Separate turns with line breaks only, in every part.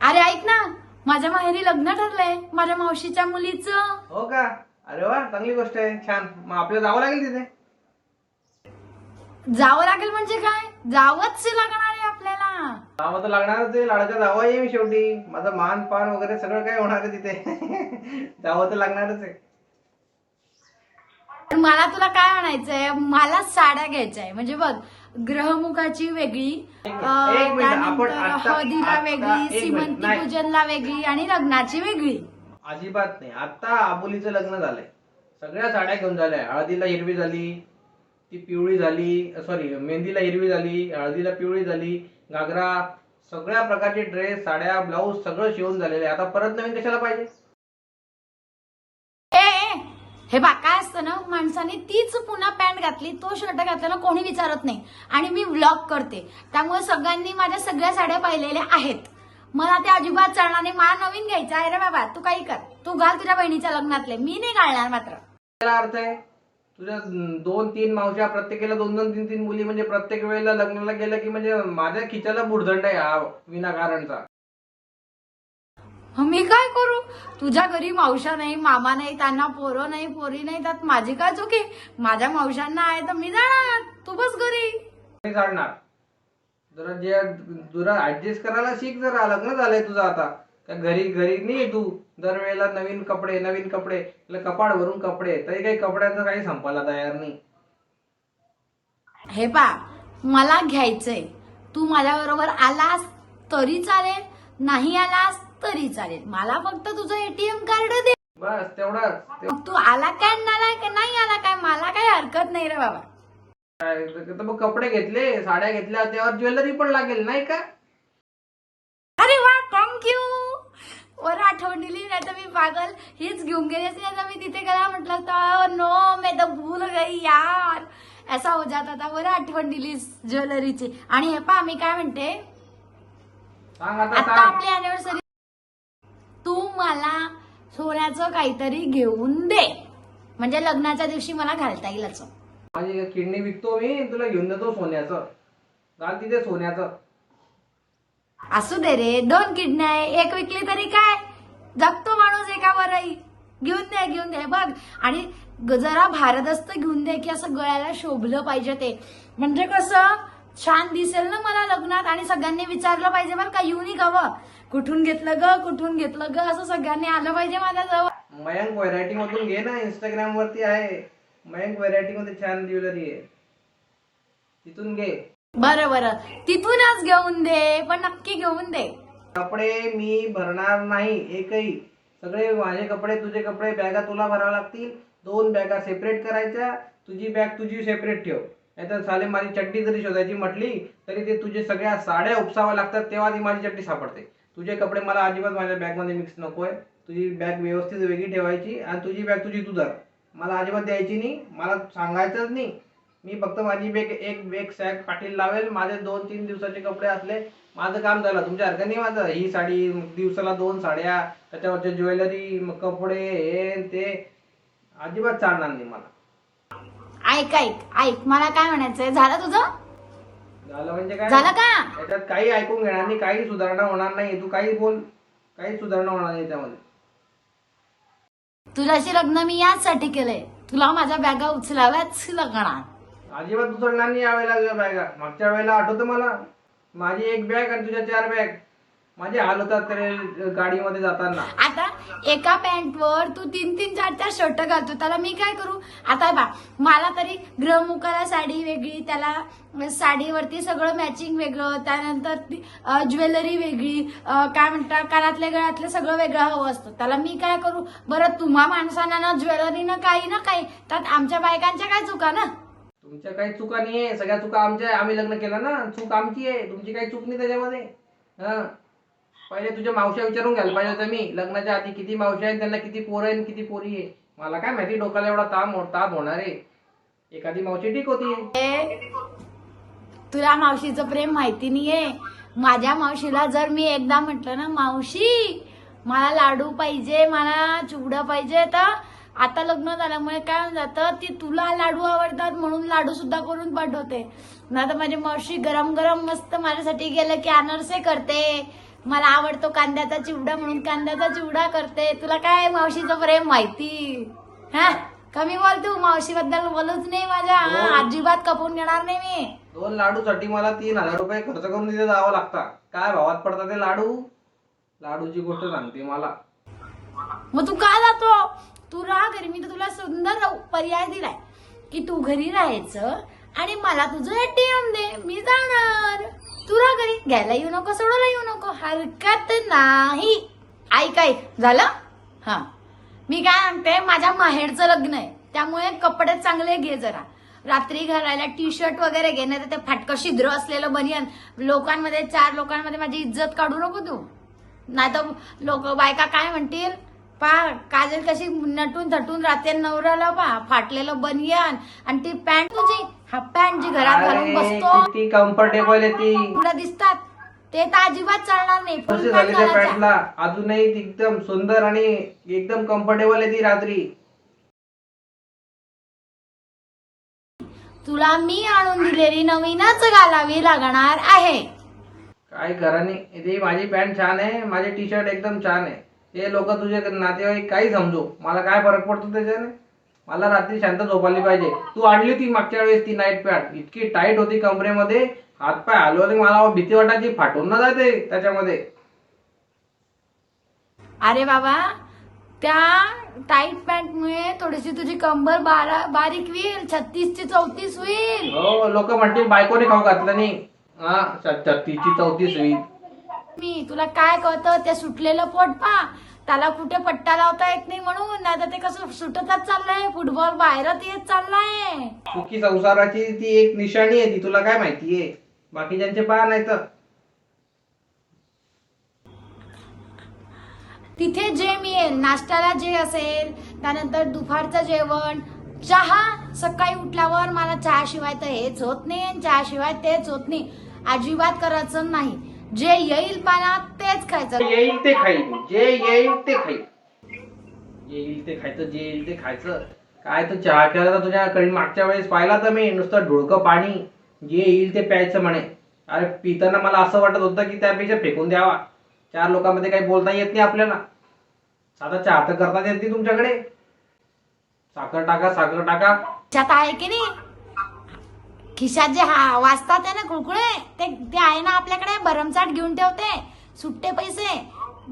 अरे ऐक ना माझ्या माहेरी लग्न ठरलंय माझ्या मावशीच्या मुलीचं.
हो का? अरे वा चांगली गोष्ट आहे. छान. मग आपल्याला जावं लागेल तिथे?
जावं लागेल म्हणजे काय? जावंच लागणार आहे आपल्याला.
जावं तर लागणारच आहे. लाडका जावं आहे मी शेवटी. माझं मान पान वगैरे सगळं काय होणार आहे तिथे. जावं तर लागणारच आहे.
मला तुला काय म्हणायचंय? मला साड्या घ्यायच्या आहे म्हणजे बघ ग्रहमुखाची वेगळी त्यानंतर हळदीला वेगळी सीमंती. पूजनला वेगळी आणि लग्नाची वेगळी.
अजिबात नाही. आता आबोलीचं लग्न झालंय. सगळ्या साड्या घेऊन झाल्या. हळदीला हिरवी झाली ती पिवळी झाली सॉरी मेहंदीला हिरवी झाली हळदीला पिवळी झाली घागरा सगळ्या प्रकारचे ड्रेस साड्या ब्लाऊज सगळं शिवून झालेलं आहे. आता परत नवीन कशाला पाहिजे?
हे बा काय असतं ना माणसाने तीच पुन्हा पॅन्ट घातली तो शर्ट घातलेला कोणी विचारत नाही. आणि मी व्लॉग करते. त्यामुळे सगळ्यांनी माझ्या सगळ्या साड्या पाहिलेल्या आहेत. मला ते अजिबात चालणार नाही. मला नवीन घ्यायचं आहे रे बाबा. तू काही कर. तू घाल तुझ्या बहिणीच्या लग्नातले. मी नाही घालणार मात्र.
त्याला अर्थ आहे तुझ्या दोन तीन मावश्या प्रत्येकीला दोन दोन तीन तीन मुली म्हणजे प्रत्येक वेळेला लग्नाला गेलं की म्हणजे माझ्या खिचाला बुडदंड आहे हा विनाकारणचा.
मी काय करू? तुझ्या घरी मावशा नाही मामा नाही त्यांना पोरं नाही पोरी नाही त्यात माझी काय चुकी माझ्या मावशांना आहे तर मी जाणार. तू बस घरी.
नाही चालणार जरा जे जरा ऍडजस्ट करायला शिक जरा. लग्न झालंय तुझं आता. का घरी घरी नाही तू? दरवेळेला नवीन कपडे नवीन कपडे. तुला कपाड भरून कपडे. तरी काही कपड्यांचं काही संपायला तयार नाही.
हे पा मला घ्यायचंय. तू माझ्या बरोबर आलास तरी चालेल. नाही आलास तरी चालेल. मला फक्त तुझं एटीएम कार्ड दे.
बस तेवढाच. ते-
मग तू आला काय नाला काय नाही आला काय मला काही हरकत नाही रे बाबा.
काय तर मग कपडे घेतले साड्या घेतल्या त्यावर ज्वेलरी पण लागेल नाही का?
अरे वा थँक्यू वर आठवण दिली नाही तर मी पागल. हीच घेऊन गेली असती नाही तर मी तिथे गेला म्हटलं तर नो मैं तर भूल गई यार. ऐसा हो जाता था बरं आठवण दिलीस ज्वेलरीची. आणि हे पा मी काय म्हणते
सांग आता
आता
सांग.
आपली अॅनिव्हर्सरी तू मला सोन्याचं काहीतरी घेऊन दे. म्हणजे लग्नाच्या दिवशी मला घालता येईल असं.
माझी किडनी विकतो मी तुला घेऊन देतो सोन्याचं. घाल तिथे सोन्याचं.
असू दे रे दोन किडण्या आहे एक विकली तरी काय? जगतो माणूस एका वरही घेऊन दे घेऊन दे बघ. आणि जरा भारदस्त घेऊन दे की असं गळ्याला शोभलं पाहिजे ते. म्हणजे कसं? छान दिसेल ना मला लग्नात आणि सगळ्यांनी विचारलं पाहिजे बरं का युनिक हवं कुठून घेतलं ग? कुठून घेतलं ग? असं सगळ्यांनी आलं पाहिजे माझ्याजवळ.
मयंक व्हरायटी मधून घे ना इंस्टाग्राम वरती आहे. मयंक व्हरायटी मध्ये छान ज्वेलरी आहे. तिथून घे.
बरं बरं. तिथूनच घेऊन दे पण नक्की घेऊन दे.
कपडे मी भरणार नाही एकही. सगळे माझे कपडे तुझे कपडे बॅगा तुला भराव्या लागतील. दोन बॅगा सेपरेट करायच्या. तुझी बॅग तुझी सेपरेट ठेव. नाहीतर साले माझी चड्डी जरी शोधायची म्हटली तरी ते तुझे सगळ्या साड्या उपसाव्या लागतात तेव्हा ती माझी चड्डी सापडते. तुझे कपडे मला अजिबात माझ्या बॅगमध्ये मिक्स नकोय. तुझी बॅग व्यवस्थित वेगळी ठेवायची आणि तुझी बॅग तुझी तू धर. मला अजिबात द्यायची नाही मला सांगायचंच नाही. मी फक्त माझी बॅग एक बॅग सॅग पाठील लावेल. माझे दोन तीन दिवसाचे कपडे असले माझं काम झालं. तुमच्या हरकत नाही माझं. ही साडी दिवसाला दोन साड्या त्याच्यावरचे ज्वेलरी मग कपडे हे ते. अजिबात चालणार नाही मला.
ऐक ऐक ऐक. मला काय म्हणायचंय? झालं तुझं?
झालं म्हणजे काय?
झालं का?
त्याच्यात काही ऐकून घेणार नाही काही सुधारणा होणार नाही. तू काही बोल काही सुधारणा होणार नाही त्यामध्ये
तुझ्याशी लग्न मी याचसाठी केलंय. तुला माझ्या बॅगा उचलाव्याच लागणार
अजिबात उचलणार नाही यावेळेला तुझ्या बॅगा. मागच्या वेळेला आठवतं मला? माझी एक बॅग आणि तुझ्या चार बॅग. माझे हाल होतात तरी गाडीमध्ये जाताना.
आता एका पॅन्टवर तू तीन तीन चार चार शर्ट घालतो त्याला मी काय करू? आता बा मला तरी ग्रहमुखाला साडी वेगळी त्याला साडीवरती सगळं मॅचिंग वेगळं त्यानंतर ज्वेलरी वेगळी काय म्हणतात कानातले गळ्यातले सगळं वेगळं हवं असतं. त्याला मी काय करू? बरं तुम्हा माणसांना ना ज्वेलरी ना काही ना काही त्यात आमच्या बायकांच्या काय चुका ना?
तुमच्या काही चुका नाही आहे सगळ्या चुका आमच्या आम्ही लग्न केलं ना चूक आमची आहे. तुमची काही चूक नाही त्याच्यामध्ये. हा? पहिले तुझ्या मावश्या विचारून घ्यायला पाहिजे होतं मी. लग्नाच्या आधी किती मावश्या आहेत त्यांना किती पोरं आहे आणि किती पोरी आहे मला काय माहिती डोक्याला एवढा ताप ताप होणार आहे. एखादी मावशी ठीक होती.
ए, तुला मावशीचं प्रेम माहिती नाहीये. माझ्या मावशीला जर मी एकदा म्हटलं ना मावशी मला लाडू पाहिजे मला चिवडं पाहिजे तर आता लग्न झाल्यामुळे काय होऊन जातं ती तुला लाडू आवडतात म्हणून लाडू सुद्धा करून पाठवते. ना तर माझी मावशी गरम गरम मस्त माझ्यासाठी गेलं की अनारसे करते. मला आवडतो कांद्याचा चिवडा म्हणून कांद्याचा चिवडा करते. तुला काय मावशीचं प्रेम माहिती? हा? कमी बोल तू. मावशी बद्दल बोलूच नाही माझ्या. अजिबात कपून घेणार नाही मी.
दोन लाडूसाठी मला तीन हजार रुपये खर्च करून तिथे जावं लागतं. काय भावात पडतात ते लाडू? लाडूची गोष्ट सांगते मला.
मग तू का जातो? तू राहा घरी मी तर तुला सुंदर पर्याय दिलाय. की तू घरी राहायचं आणि मला तुझं एटीएम दे. मी जाणार. तुरा घरी घ्यायला येऊ नको सोडायला येऊ नको. हरकत नाही. ऐक ऐक. झालं? हा. मी काय म्हणते माझ्या माहेरचं लग्न आहे. त्यामुळे कपडे चांगले घे जरा. रात्री घालायला टी शर्ट वगैरे घे नाही तर ते फाटकं शिद्र असलेलं बनियन. लोकांमध्ये चार लोकांमध्ये माझी इज्जत काढू नको तू. नाही तर लोक बायका काय म्हणतील? पा काजल कशी नटून थटून राहते नवऱ्याला पा. फाटलेलं बनियान आणि ती पॅन्ट तुझी. हा पॅन्ट जी घरात घालून बसतो.
किती कम्फर्टेबल आहे ती.
तुला दिसतात. ते तर अजिबात चालणार नाही. फुल पॅन्ट
त्या पॅन्टला अजूनही ती एकदम सुंदर आणि एकदम कम्फर्टेबल आहे ती रात्री.
तुला मी आणून दिलेली नवीनच घालावी लागणार आहे.
काय करा नाही ती माझी पॅन्ट छान आहे माझे टी शर्ट एकदम छान आहे. ते लोक तुझे नातेवाईक काही समजू. मला काय फरक पडतो त्याच्याने? मला रात्री शांत झोपायला पाहिजे. तू आणली होती मागच्या वेळेस ती नाईट पॅन्ट इतकी टाईट होती कमरेमध्ये. हातपाय हलवले मला. भीती वाटायची. फाटून ना जाते त्याच्यामध्ये.
अरे बाबा त्या टाईट पॅन्टमुळे थोडीशी तुझी कंबर बारा बारीक होईल. छत्तीस ची चौतीस होईल.
हो लोक म्हणतील बायकोने खाऊ घातलं नाही. हा छत्तीसची चौतीस होईल.
मी तुला काय कळतं? ते सुटलेलं पोट पा. त्याला कुठे पट्टा लावता येत नाही म्हणून? नाही तर ते कसं सुटतच चाललंय. फुटबॉल बाहेरच येत चाललाय.
सुखी संसाराची ती एक निशाणी आहे ती. तुला काय माहितीये बाकीच्यांचे पहा नाही तर
तिथे जे मिळेल नाश्त्याला जे असेल त्यानंतर दुपारचं जेवण. चहा सकाळी उठल्यावर मला चहाशिवाय तर हेच होत नाही आणि चहाशिवाय तेच होत नाही. अजिबात करायचं नाही. जे येईल पाण्यात तेच खायचं.
येईल ते खाईल. जे येईल ते खाईल. येईल ते खायचं जे येईल ते खायचं. काय तर चहा केला तर तुझ्याकडे मागच्या वेळेस पाहिला तर मी नुसतं ढोळकं पाणी जे येईल ते प्यायचं म्हणे. अरे पिताना मला असं वाटत होतं की त्यापेक्षा फेकून द्यावा. चार लोकांमध्ये काही बोलता येत नाही आपल्याला. आता चहा तर करता येत नाही तुमच्याकडे. साखर टाका साखर टाका.
आहे की नाही? खिशात जे हा वाचतात आहे ना कुळकुळे ते ते आहे ना आपल्याकडे भरमसाठ घेऊन ठेवते. सुट्टे पैसे.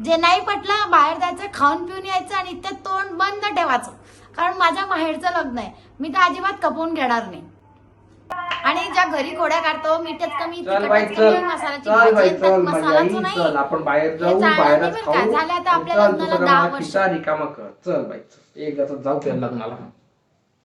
जे नाही पटलं बाहेर जायचं खाऊन पिऊन यायचं आणि ते तोंड बंद ठेवायचं. कारण माझ्या माहेरचं लग्न आहे. मी तर अजिबात कपवून घेणार नाही. आणि ज्या घरी खोड्या काढतो मीठच कमी मसाल्याची
आपण बाहेर जाऊ
झालं आता आपल्या लग्नाला दहा वर्ष.
रिकामा कर. चल बाई चल. एक जाऊ त्या लग्नाला.